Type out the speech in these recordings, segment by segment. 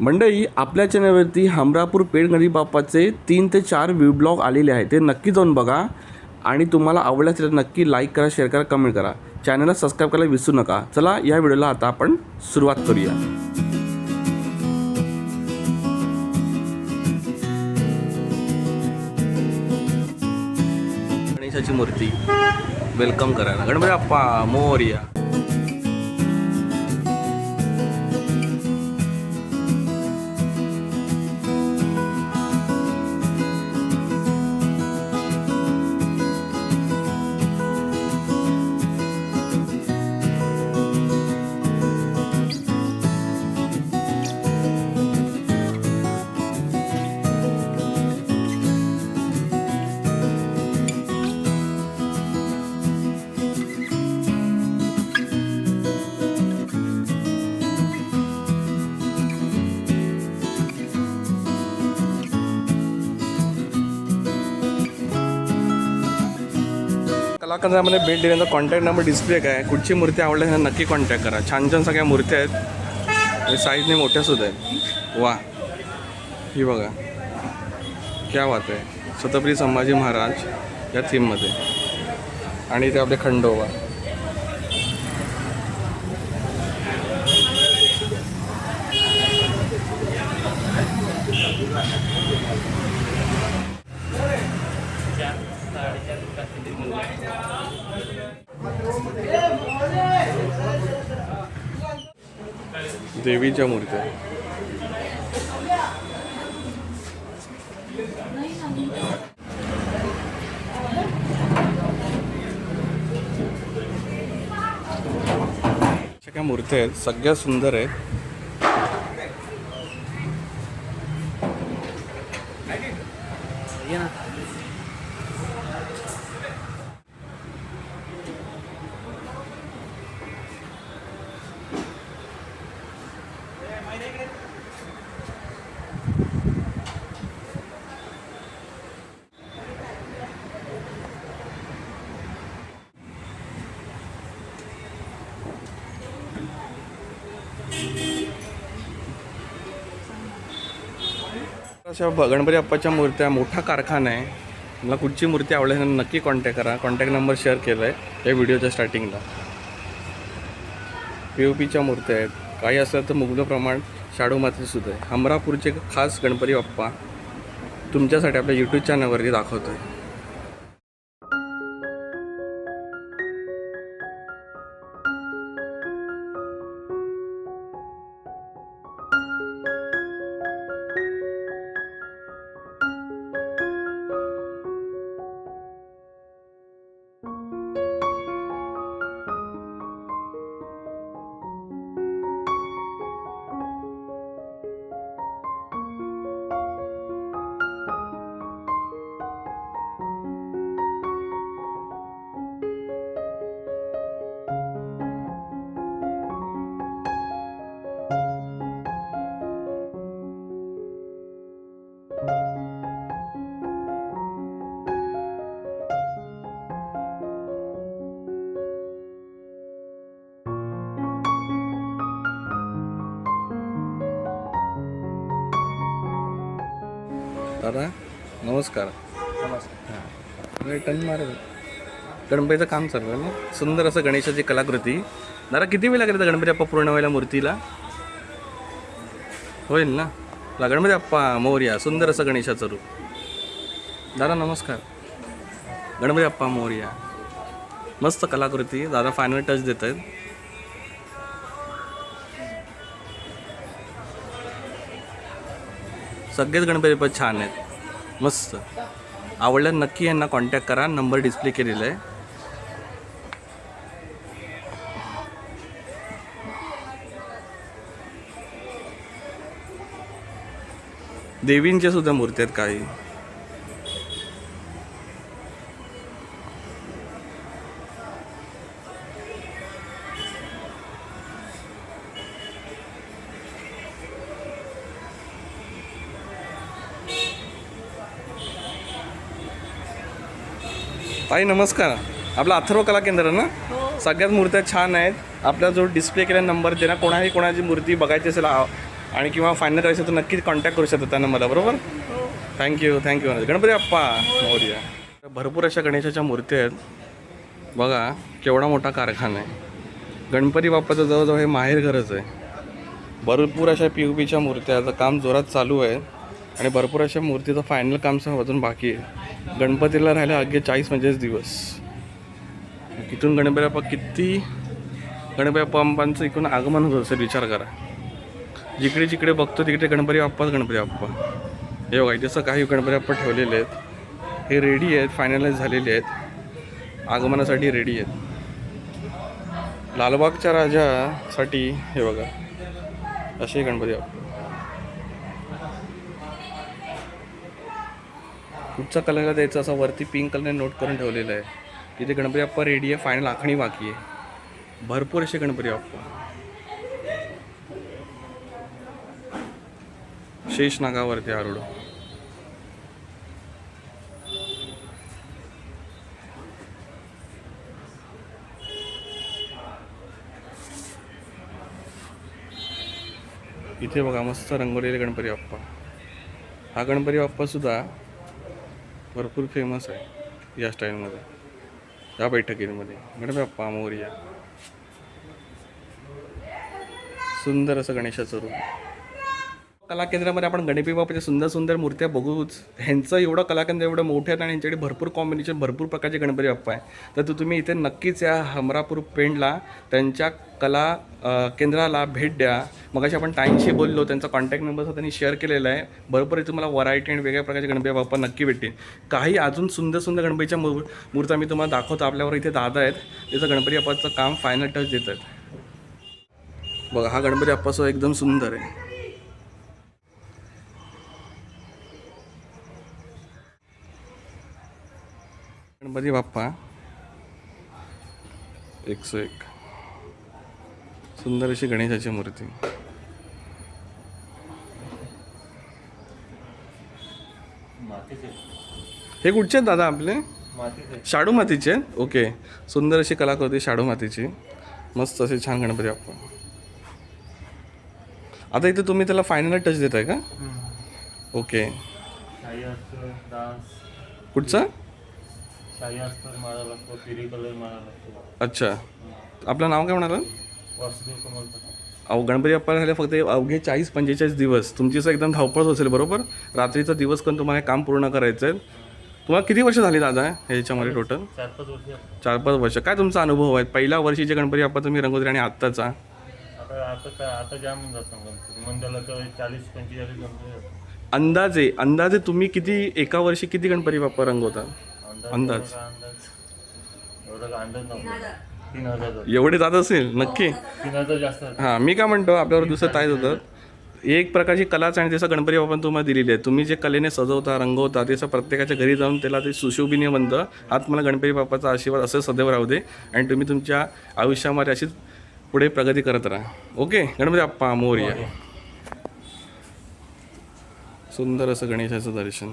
मंडळी आपल्या चॅनलवरती हमरापूर पेड गणपती बाप्पाचे तीन ते चार व्ह्यू ब्लॉग आलेले आहेत. ते नक्की जाऊन बघा आणि तुम्हाला आवडल्यास तर नक्की लाईक करा शेअर करा कमेंट करा. चॅनलला सबस्क्राईब करायला विसरू नका. चला या व्हिडिओला आता आपण सुरुवात करूया. गणेशाची मूर्ती. वेलकम करायला गणपती बाप्पा मोर्या. कलाकारांमध्ये भेट दिल्यानंतर कॉन्टॅक्ट नंबर डिस्प्ले काय? कुठची मूर्ती आवडल्या ह्या नक्की कॉन्टॅक्ट करा. छान छान सगळ्या मूर्त्या आहेत. आणि साईजने मोठ्या सुद्धा आहेत. वा. ही बघा. क्या बात आहे. छत्रपती संभाजी महाराज या थीममध्ये आणि ते आपले खंडोबा. देवीच्या मूर्त्या. काय मूर्त्या आहेत. सगळ्या सुंदर आहेत. अशा गणपती बाप्पाच्या मूर्त्या मोठा कारखाना आहे. मला कुठची मूर्ती आवडेल नक्की कॉन्टॅक्ट करा. कॉन्टॅक्ट नंबर शेअर केला आहे या व्हिडिओच्या स्टार्टिंगला पी ओ पीच्या मूर्त्या आहेत. काही असेल तर मुग्ध प्रमाण शाडू मातीसुद्धा आहे. हमरापूरचे खास गणपती बाप्पा तुमच्यासाठी आपल्या यूट्यूब चॅनलवरती दाखवतो आहे दादा नमस्कार. नमस्कार. टन मार गणपतीचं काम चालू आहे ना? सुंदर असं गणेशाची कलाकृती. दादा किती वेळ लागेल गणपती बाप्पा पूर्ण व्हायला मूर्तीला? होईल ना? ला गणपती बाप्पा मोर्या सुंदर असं गणेशाचं रूप. दादा नमस्कार. गणपती बाप्पा मोर्या. मस्त कलाकृती. दादा फायनल टच देत आहेत. सगळेच गणपती पण छान आहेत. मस्त. आवडलं नक्की यांना कॉन्टॅक्ट करा. नंबर डिस्प्ले केलेला आहे. देवींच्या सुद्धा मूर्ती आहेत काही. ताई नमस्कार. आपलं अथर्व कला केंद्र ना? सगळ्यात मूर्त्या छान आहेत. आपला जो डिस्प्ले केलेला नंबर दे ना कोणाही कोणाची मूर्ती बघायची असेल आणि किंवा फायनल करायचं तर नक्कीच कॉन्टॅक्ट करू शकता त्यांना मला बरोबर? Thank you thank you Ganpati Bappa Morya. भरपूर अशा गणेशाच्या मूर्ती आहेत. बघा केवढा मोठा कारखाना आहे. गणपती बाप्पाचं जवळजवळ हे माहेर घरच आहे. भरपूर अशा पी यू पीच्या मूर्त्याचं काम जोरात चालू आहे. आणि भरपूर अशा मूर्तीचं फायनल काम सह अजून बाकी आहे. गणपतीला राहिले अगदी चाळीस म्हणजेच दिवस. इथून गणपतीबाप्पा किती गणपती बाप्पांचं इकडून आगमन होत असेल विचार करा. जिकडे जिकडे बघतो तिकडे गणपती बाप्पाच गणपती बाप्पा. हे बघा जसं काही गणपती बाप्पा ठेवलेले आहेत. हे रेडी आहेत फायनलाइज झालेले आहेत. आगमनासाठी रेडी आहेत. लालबागच्या राजासाठी हे बघा असे गणपती बाप्पा. कुठचा कलरला द्यायचा असा वरती पिंक कलरने नोट करून ठेवलेलं आहे. तिथे गणपती बाप्पा रेडी आहे फायनल आखणी बाकी आहे. भरपूर असे गणपती बाप्पा. शेष नागावरती आरुड. इथे बघा मस्त रंगवलेले गणपती बाप्पा. हा गणपती बाप्पा सुद्धा भरपूर फेमस आहे या स्टाईलमध्ये या बैठकीमध्ये. मॅडम बाप्पा मोरया सुंदर असं गणेशाचं रूप. कला केंद्रामध्ये आपण गणपती बाप्पाच्या म्हणजे सुंदर सुंदर मूर्त्या बघूच. ह्यांचं एवढं कलाकेंद्र एवढं मोठं आहे आणि यांच्याकडे भरपूर कॉम्बिनेशन भरपूर प्रकारचे गणपती बाप्पा आहे. तर तू तुम्ही इथे नक्कीच या हमरापूर पेंडला त्यांच्या कला केंद्राला भेट द्या. मग आपण टाईमशी बोललो त्यांचा कॉन्टॅक्ट नंबर त्यांनी शेअर केलेला आहे. भरपूर तुम्हाला व्हरायटी आणि वेगळ्या प्रकारचे गणपती बाप्पा नक्की भेटतील. काही अजून सुंदर सुंदर गणपतीच्या मूर मूर्त्या मी तुम्हाला दाखवतो आपल्यावर इथे दादा आहेत. त्याचं गणपती बाप्पाचं काम फायनल टच देत आहेत बघा हा गणपती बाप्पा एकदम सुंदर आहे. गणपती बाप्पा. एकशे एक. सुंदर अशी गणेशाची मूर्ती. हे कुठचे आहेत दादा आपले? शाडू मातीचे आहेत? ओके. सुंदर अशी कलाकृती शाडू मातीची. मस्त असे छान गणपती बाप्पा. आता इथे तुम्ही त्याला फायनल टच देताय का? ओके. कुठचा? शाही अस्तर मारा लागतो पिरी कलर मारा लागतो अच्छा. आपलं नाव काय म्हणाला? वासुदेव अहो गणपती बाप्पा झाले फक्त अवघे चाळीस पंचेचाळीस दिवस. तुमची असं एकदम धावपळ असेल बरोबर? रात्रीचा दिवस करून तुम्हाला हे काम पूर्ण करायचं आहे तुम्हाला किती वर्ष झाली दादा ह्याच्यामध्ये टोटल चार पाच वर्षी. चार पाच वर्ष. काय तुमचा अनुभव आहे? पहिल्या वर्षीचे गणपती बाप्पा तुम्ही रंगवते आणि आत्ताचा? आता काय आता जाम जातो गणपती. मंदिराला तर चाळीस पंचेचाळीस गणपती अंदाजे अंदाजे तुम्ही किती एका वर्षी किती गणपती बाप्पा रंगवता? अंदाज. एवढा अंदाज तीन हजार जातो. एवढे जात असेल नक्की. तीन हजार जास्त हां मी काय म्हणतो आपल्यावर दुसरं ताईच होतं. एक प्रकारची कलाच आणि जसं गणपती बाप्पा तुम्हाला दिलेली आहे. तुम्ही जे कलेने सजवता रंगवता त्याचं प्रत्येकाच्या घरी जाऊन त्याला ते सुशोभिनीय बनतं. हा मला गणपती बाप्पाचा आशीर्वाद असं सदैव राहू दे. आणि तुम्ही तुमच्या आयुष्यामध्ये अशीच पुढे प्रगती करत राहा. ओके? गणपती बाप्पा मोरया. सुंदर असं गणेशाचं दर्शन.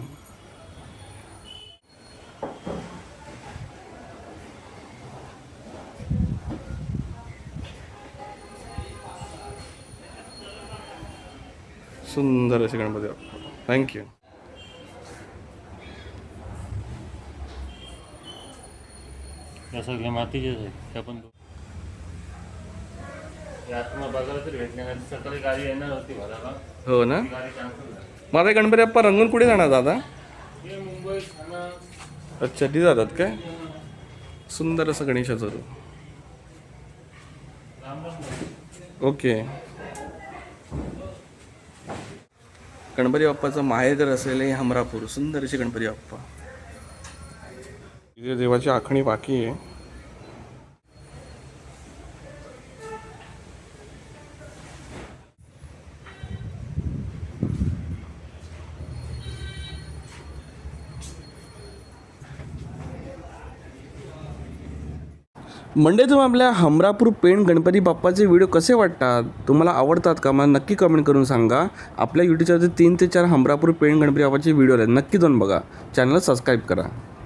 सुंदर असे गणपती बाप्पा. थँक्यू या सगळ्या मातीचेच त्या पण हो ना? माझा गणपती बाप्पा रंगून कुठे जाणार दादा? अच्छा ती जातात काय? सुंदर असं गणेशाचं रूप. ओके गणपती बाप्पाचं माहेरघर असलेले हमरापूर सुंदर अशी गणपती बाप्पा. इथे देवाची आखणी बाकी आहे. मंडे तुम्ही आपल्या हमरापूर पेण गणपती बाप्पाचे व्हिडिओ कसे वाटतात? तुम्हाला आवडतात का? मला नक्की कमेंट करून सांगा. आपल्या यूट्यूब तीन ते चार हमरापूर पेण गणपती बाप्पाचे व्हिडिओ आहेत नक्की जाऊन बघा. चॅनलला सबस्क्राईब करा.